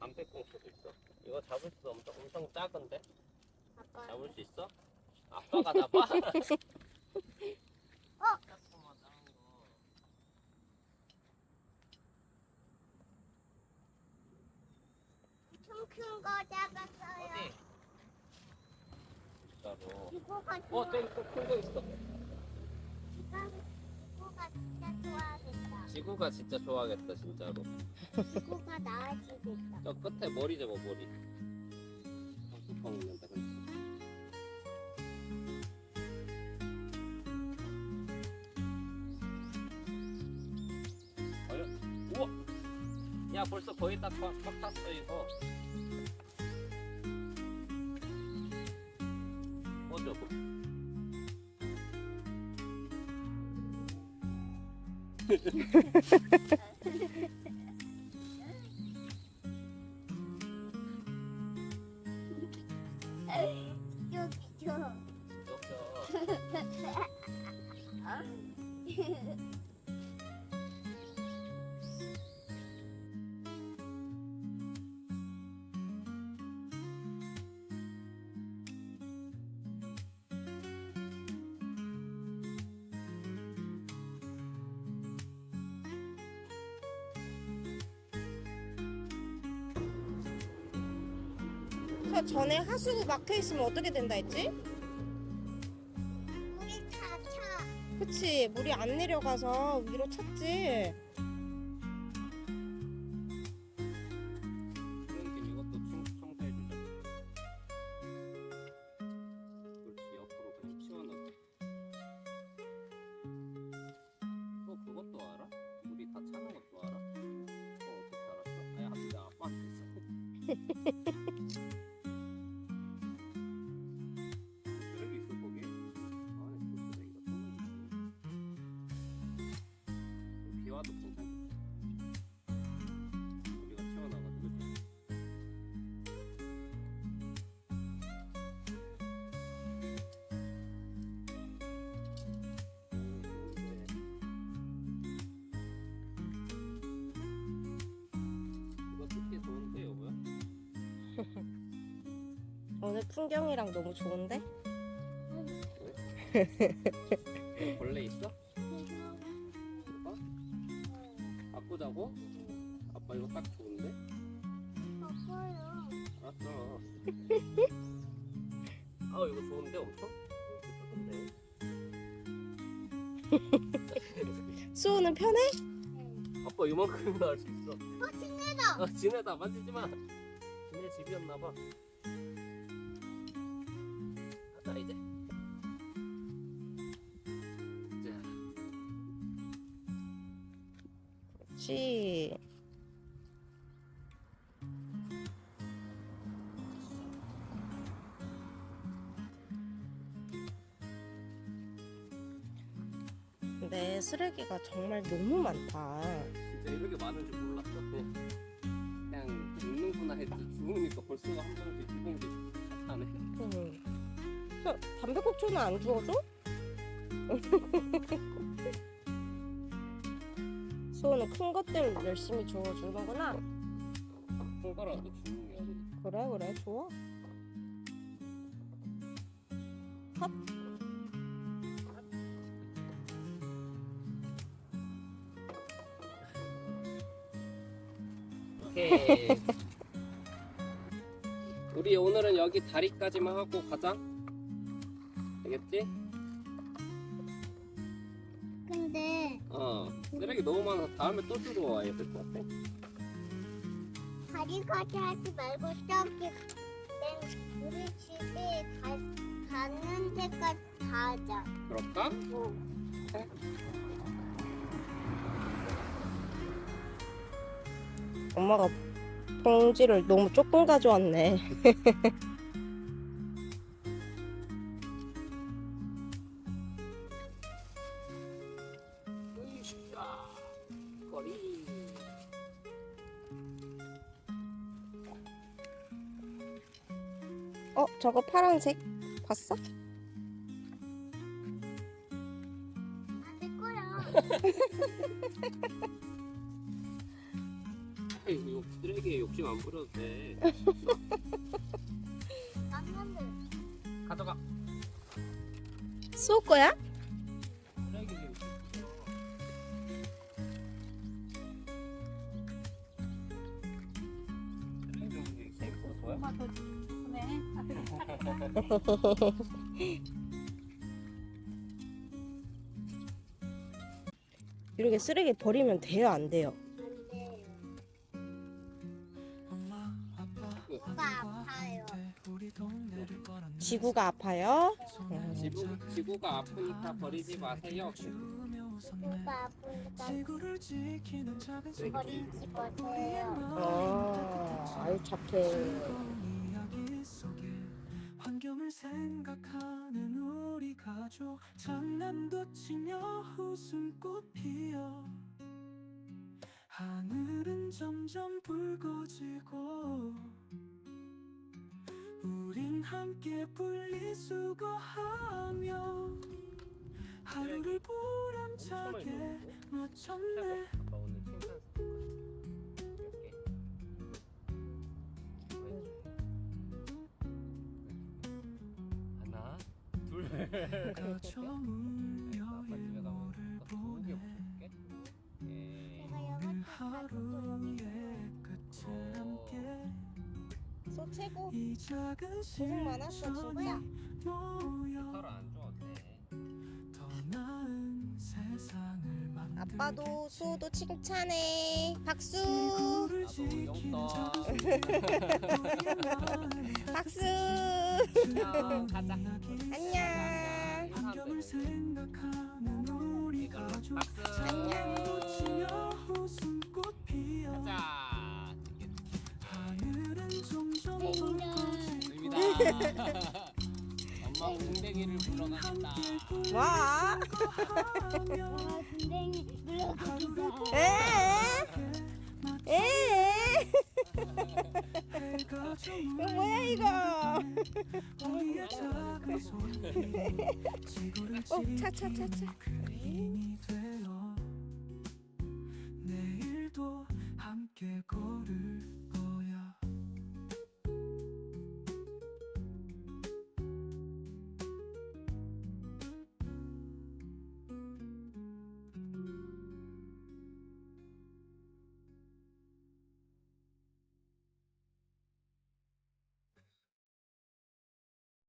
담배꽁초도 있어. 이거 잡을 수 엄청 엄청 작은데 아빠. 잡을 수 있어? 아빠가 잡아? 어? 큰거 잡았어요. 어디? 진짜로. 이거가 어. 저기 또큰거 있어. 지구가 진짜 좋아하겠다, 진짜로. 이거가 나아지겠다. 저 끝에 머리 잡아, 머리. 어, 뚜껑 근데. 우와! 야, 벌써 거의 다 꽉, 꽉 찼어, 이거. Yeah. 그 전에 하수구 막혀 있으면 어떻게 된다 했지? 우리 차 차. 그치 물이 안 내려가서 위로 찼지. 그럼 이것도 청, 청소해 주자. 그렇지, 옆으로 그냥 치워넣어. 또 그것도 알아? 물이 다 차는 것도 알아? 어, 어떻게 알았어? 아야, 진짜 아빠한테 오늘 풍경이랑 너무 좋은데? 여기 벌레 있어? 이거? 바꾸자고? 아빠 이거 딱 좋은데? 아빠요. 알았어 아 이거 좋은데 엄청? 수호는 편해? 아빠 이만큼이나 할 수 있어 어, 진해다. 아 지네다 만지지 마 지네 집이었나 봐 그렇지. 근데 쓰레기가 정말 너무 많다. 진짜 이렇게 많은 줄 몰랐어. 그냥, 그냥 죽는구나 했지. 죽으니까 벌써 한 봉지, 두 봉지 하네. 응. 저 담배꽁초는 안 주워줘? 수호는 큰 것들 열심히 주워주는구나. 큰 거라도 주는 게. 그래 그래 좋아. 핫. 오케이. 우리 오늘은 여기 다리까지만 하고 가자. 알겠지? 근데 어. 쓰레기 너무 많아서 다음에 또 주러 와야 될 것 같아. 다리까지 하지 말고 저기 맨 우리 집에 가, 가는 데까지 다 하자. 그럴까? 어. 엄마가 봉지를 너무 조금 가져왔네. 어 저거 파란색 봤어? 아, 내 거야. 욕 쓰레기에 욕심 안 부려도 돼. 깜깜해. 가져가. 쏠 거야? 이렇게 쓰레기 버리면 돼요, 안 돼요? 아파요. 지구가 아파요? 지구, 지구가 아프니까 버리지 마세요. 오빠 아프니까 버리지 마세요. 아, 아유 착해. 환경을 생각하는 우리 가족. 장난도 치며 웃음꽃 피어. 하늘은 점점 붉어지고 우린 함께 분리수거하며 하루를 보람차게 마쳤네 가 처음 아빠 집에 가면 여일 모를 고기 보내 없을게. 예. 제가 오늘 여기 하루의 끝을 함께 소 최고. 이 작은 고생 많았어, 실천이 진짜. 모여 서로 안 줘도 돼. 더 나은 세상을 만들게 아빠도 수호도 칭찬해. 박수. 지구를 지키는. 작은 마음이 박수. 안녕, 환경을 생각하는 우리 가족. 장난도 치며 웃음꽃 피어 가자. 하늘은 점점 의미다. 엄마 공댕이를 불러간다. 와. 와, 굉장히 물러갑니다. 에? 에? 이거 뭐야 이거? 어, 차, 차, 차, 차.